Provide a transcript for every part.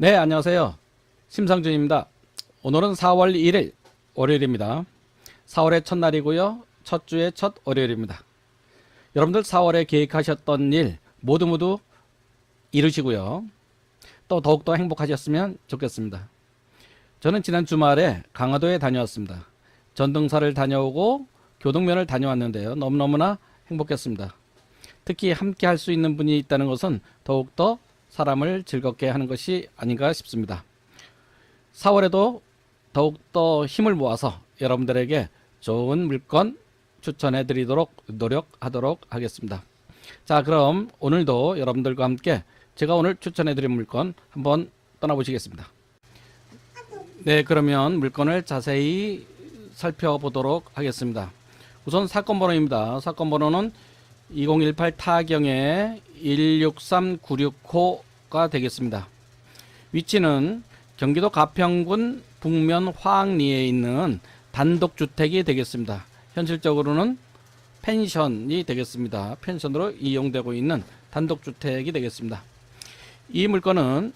네, 안녕하세요. 심상준입니다. 오늘은 4월 1일 월요일입니다. 4월의 첫날이고요. 첫 주의 첫 월요일입니다. 여러분들 4월에 계획하셨던 일 모두 모두 이루시고요. 또 더욱더 행복하셨으면 좋겠습니다. 저는 지난 주말에 강화도에 다녀왔습니다. 전등사를 다녀오고 교동면을 다녀왔는데요. 너무너무나 행복했습니다. 특히 함께 할 수 있는 분이 있다는 것은 더욱더 사람을 즐겁게 하는 것이 아닌가 싶습니다. 4월에도 더욱더 힘을 모아서 여러분들에게 좋은 물건 추천해 드리도록 노력하도록 하겠습니다. 자, 그럼 오늘도 여러분들과 함께 제가 오늘 추천해 드린 물건 한번 떠나보시겠습니다. 네, 그러면 물건을 자세히 살펴보도록 하겠습니다. 우선 사건 번호입니다. 사건 번호는 2018 타경의 163965가 되겠습니다. 위치는 경기도 가평군 북면 화학리에 있는 단독주택이 되겠습니다. 현실적으로는 펜션이 되겠습니다. 펜션으로 이용되고 있는 단독주택이 되겠습니다. 이 물건은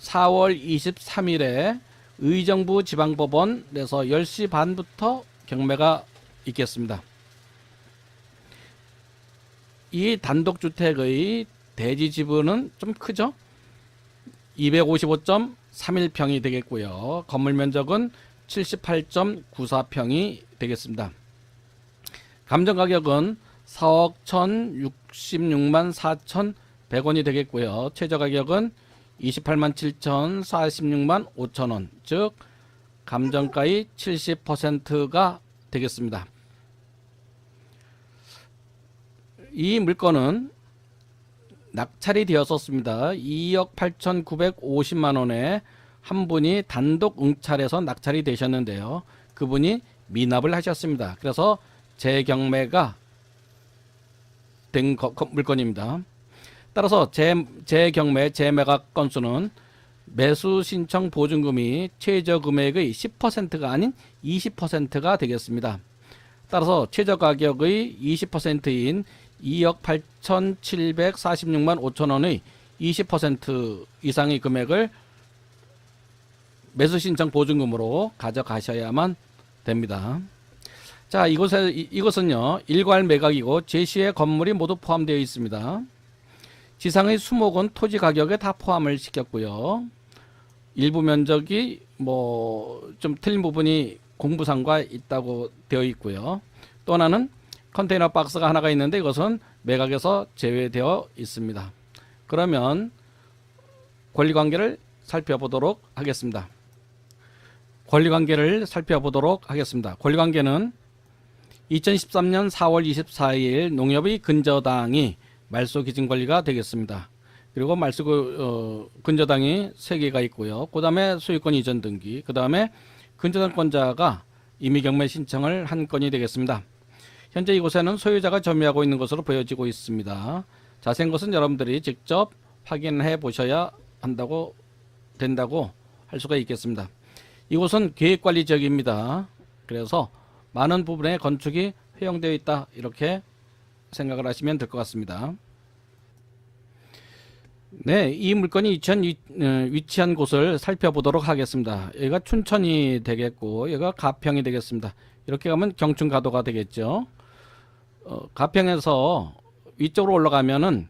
4월 23일에 의정부 지방법원에서 10시 반부터 경매가 있겠습니다. 이 단독주택의 대지 지분은 좀 크죠? 255.31평이 되겠고요. 건물 면적은 78.94평이 되겠습니다. 감정 가격은 4억 1,066만 4,100원이 되겠고요. 최저 가격은 28만 7,046만 5천 원, 즉 감정가의 70%가 되겠습니다. 이 물건은 낙찰이 되었었습니다. 2억 8,950만 원에 한 분이 단독 응찰해서 낙찰이 되셨는데요. 그분이 미납을 하셨습니다. 그래서 재경매가 된 거- 거- 물건입니다. 따라서 재, 재경매 재매각 건수는 매수 신청 보증금이 최저 금액의 10%가 아닌 20%가 되겠습니다. 따라서 최저 가격의 20%인 2억 8,746만 5천 원의 20% 이상의 금액을 매수 신청 보증금으로 가져가셔야만 됩니다. 자, 이곳에 이- 이것은요. 일괄 매각이고 제시의 건물이 모두 포함되어 있습니다. 지상의 수목은 토지 가격에 다 포함을 시켰고요. 일부 면적이 뭐 좀 틀린 부분이 공부상과 있다고 되어 있고요. 또 하나는 컨테이너 박스가 하나가 있는데 이것은 매각에서 제외되어 있습니다. 그러면 권리 관계를 살펴보도록 하겠습니다. 권리 관계를 살펴보도록 하겠습니다. 권리 관계는 2013년 4월 24일 농협의 근저당이 말소 기준 권리가 되겠습니다. 그리고 말소 어, 근저당이 세 개가 있고요. 그 다음에 소유권 이전 등기, 그 다음에 근저당권자가 임의 경매 신청을 한 건이 되겠습니다. 현재 이곳에는 소유자가 점유하고 있는 것으로 보여지고 있습니다. 자세한 것은 여러분들이 직접 확인해 보셔야 한다고 된다고 할 수가 있겠습니다. 이곳은 계획관리 지역입니다. 그래서 많은 부분에 건축이 허용되어 있다 이렇게 생각을 하시면 될 것 같습니다. 네, 이 물건이 위치한, 위- 어, 곳을 살펴보도록 하겠습니다. 여기가 춘천이 되겠고, 여기가 가평이 되겠습니다. 이렇게 가면 경춘 가도가 되겠죠. 어, 가평에서 위쪽으로 올라가면은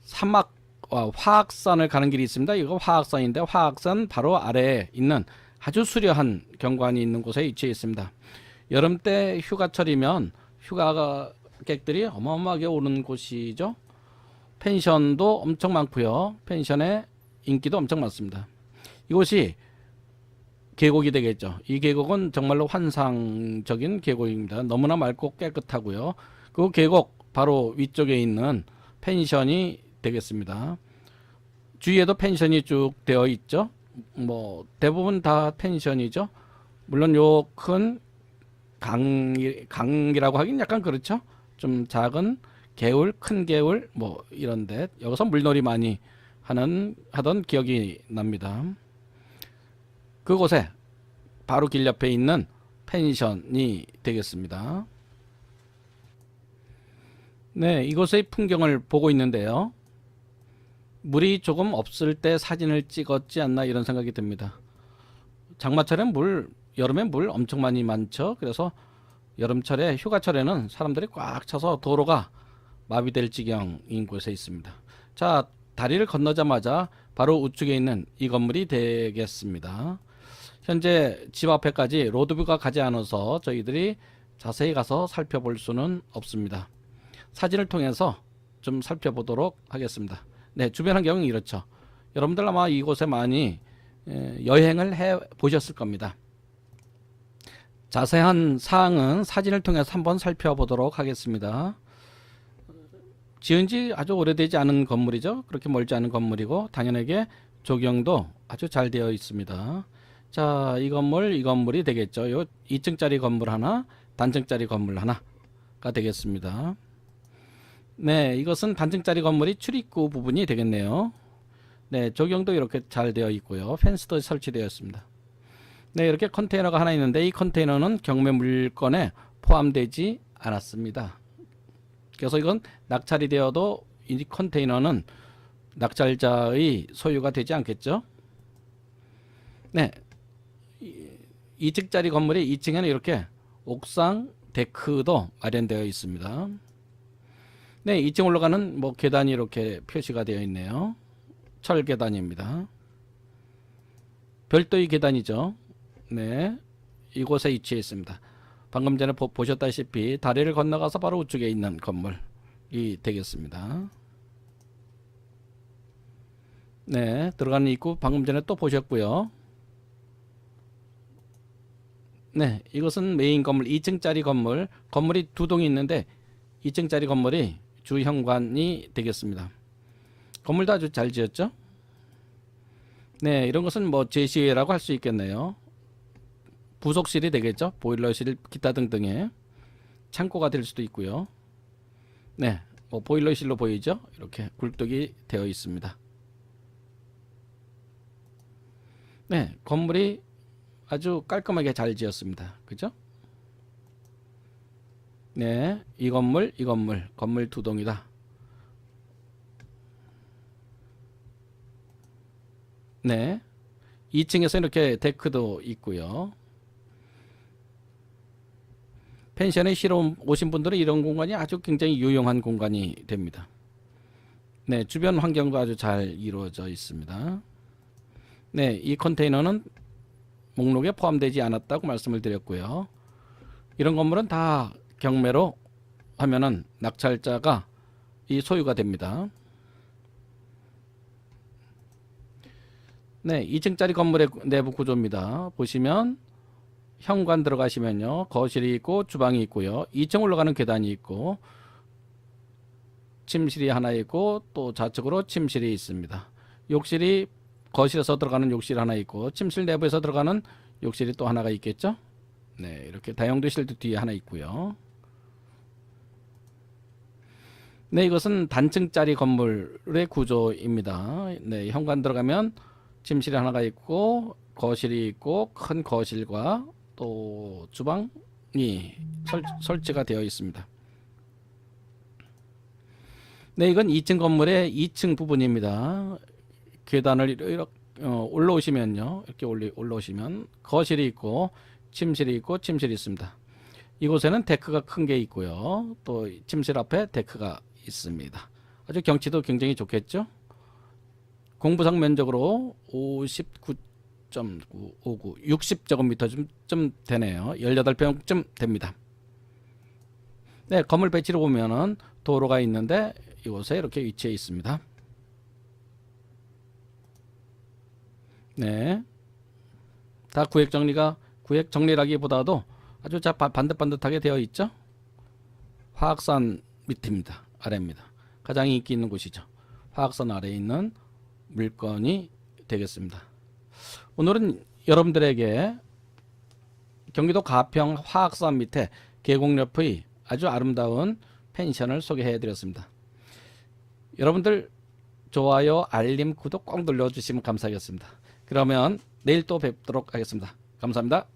사막 와 화학산을 가는 길이 있습니다. 이거 화학산인데 화학산 바로 아래에 있는 아주 수려한 경관이 있는 곳에 위치해 있습니다. 여름 때 휴가철이면 휴가객들이 어마어마하게 오는 곳이죠. 펜션도 엄청 많고요. 펜션의 인기도 엄청 많습니다. 이곳이 계곡이 되겠죠. 이 계곡은 정말로 환상적인 계곡입니다. 너무나 맑고 깨끗하고요. 그 계곡 바로 위쪽에 있는 펜션이 되겠습니다. 주위에도 펜션이 쭉 되어 있죠. 뭐 대부분 다 펜션이죠. 물론 요 큰 강이 강이라고 하긴 약간 그렇죠. 좀 작은 개울, 큰 개울 뭐 이런데 여기서 물놀이 많이 하는 하던 기억이 납니다. 그곳에 바로 길 옆에 있는 펜션이 되겠습니다. 네, 이곳의 풍경을 보고 있는데요. 물이 조금 없을 때 사진을 찍었지 않나 이런 생각이 듭니다. 장마철엔 물, 여름엔 물 엄청 많이 많죠. 그래서 여름철에 휴가철에는 사람들이 꽉 차서 도로가 마비될 지경인 곳에 있습니다. 자, 다리를 건너자마자 바로 우측에 있는 이 건물이 되겠습니다. 현재 집 앞에까지 로드뷰가 가지 않아서 저희들이 자세히 가서 살펴볼 수는 없습니다. 사진을 통해서 좀 살펴보도록 하겠습니다. 네, 주변 환경은 이렇죠. 여러분들 아마 이곳에 많이 에, 여행을 해 보셨을 겁니다. 자세한 사항은 사진을 통해서 한번 살펴보도록 하겠습니다. 지은 지 아주 오래되지 않은 건물이죠. 그렇게 멀지 않은 건물이고 당연하게 조경도 아주 잘 되어 있습니다. 자, 이 건물, 이 건물이 되겠죠. 요 2층짜리 건물 하나, 단층짜리 건물 하나가 되겠습니다. 네, 이것은 단층짜리 건물이 출입구 부분이 되겠네요. 네, 조경도 이렇게 잘 되어 있고요. 펜스도 설치되어 있습니다. 네, 이렇게 컨테이너가 하나 있는데 이 컨테이너는 경매 물건에 포함되지 않았습니다. 그래서 이건 낙찰이 되어도 이 컨테이너는 낙찰자의 소유가 되지 않겠죠? 네. 2층짜리 건물이 2층에는 이렇게 옥상 데크도 마련되어 있습니다. 네, 2층 올라가는 뭐 계단이 이렇게 표시가 되어 있네요. 철 계단입니다. 별도의 계단이죠. 네, 이곳에 위치해 있습니다. 방금 전에 보, 보셨다시피 다리를 건너가서 바로 우측에 있는 건물이 되겠습니다. 네, 들어가는 입구 방금 전에 또 보셨고요. 네, 이것은 메인 건물 2층짜리 건물. 건물이 두 동이 있는데 2층짜리 건물이 주현관이 되겠습니다. 건물도 아주 잘 지었죠? 네, 이런 것은 뭐 제시회라고 할 수 있겠네요. 부속실이 되겠죠? 보일러실 기타 등등의 창고가 될 수도 있고요. 네, 뭐 보일러실로 보이죠? 이렇게 굴뚝이 되어 있습니다. 네, 건물이 아주 깔끔하게 잘 지었습니다. 그죠? 네, 이 건물, 이 건물, 건물 두 동이다. 네, 2층에서 이렇게 데크도 있고요. 펜션에 쉬러 오신 분들은 이런 공간이 아주 굉장히 유용한 공간이 됩니다. 네, 주변 환경도 아주 잘 이루어져 있습니다. 네, 이 컨테이너는 목록에 포함되지 않았다고 말씀을 드렸고요. 이런 건물은 다 경매로 하면은 낙찰자가 이 소유가 됩니다. 네, 2층짜리 건물의 내부 구조입니다. 보시면 현관 들어가시면요. 거실이 있고 주방이 있고요. 2층 올라가는 계단이 있고 침실이 하나 있고 또 좌측으로 침실이 있습니다. 욕실이 거실에서 들어가는 욕실 하나 있고 침실 내부에서 들어가는 욕실이 또 하나가 있겠죠. 네, 이렇게 다용도실도 뒤에 하나 있고요. 네, 이것은 단층짜리 건물의 구조입니다. 네, 현관 들어가면 침실이 하나가 있고 거실이 있고 큰 거실과 또 주방이 설, 설치가 되어 있습니다. 네, 이건 2층 건물의 2층 부분입니다. 계단을 이렇게 어, 올라오시면요. 이렇게 올리, 올라오시면 거실이 있고 침실이 있고 침실이 있습니다. 이곳에는 데크가 큰 게 있고요. 또 침실 앞에 데크가 있습니다. 아주 경치도 굉장히 좋겠죠? 공부상 면적으로 59.59 60제곱미터 좀, 좀 되네요. 18평쯤 됩니다. 네, 건물 배치를 보면은 도로가 있는데 이곳에 이렇게 위치해 있습니다. 네. 다 구획 정리가 구획 정리라기보다도 아주 자 반듯반듯하게 되어 있죠. 화학산 밑입니다. 아래입니다. 가장 인기 있는 곳이죠. 화학산 아래에 있는 물건이 되겠습니다. 오늘은 여러분들에게 경기도 가평 화학산 밑에 계곡 옆의 아주 아름다운 펜션을 소개해 드렸습니다. 여러분들 좋아요, 알림, 구독 꼭 눌러주시면 감사하겠습니다. 그러면 내일 또 뵙도록 하겠습니다. 감사합니다.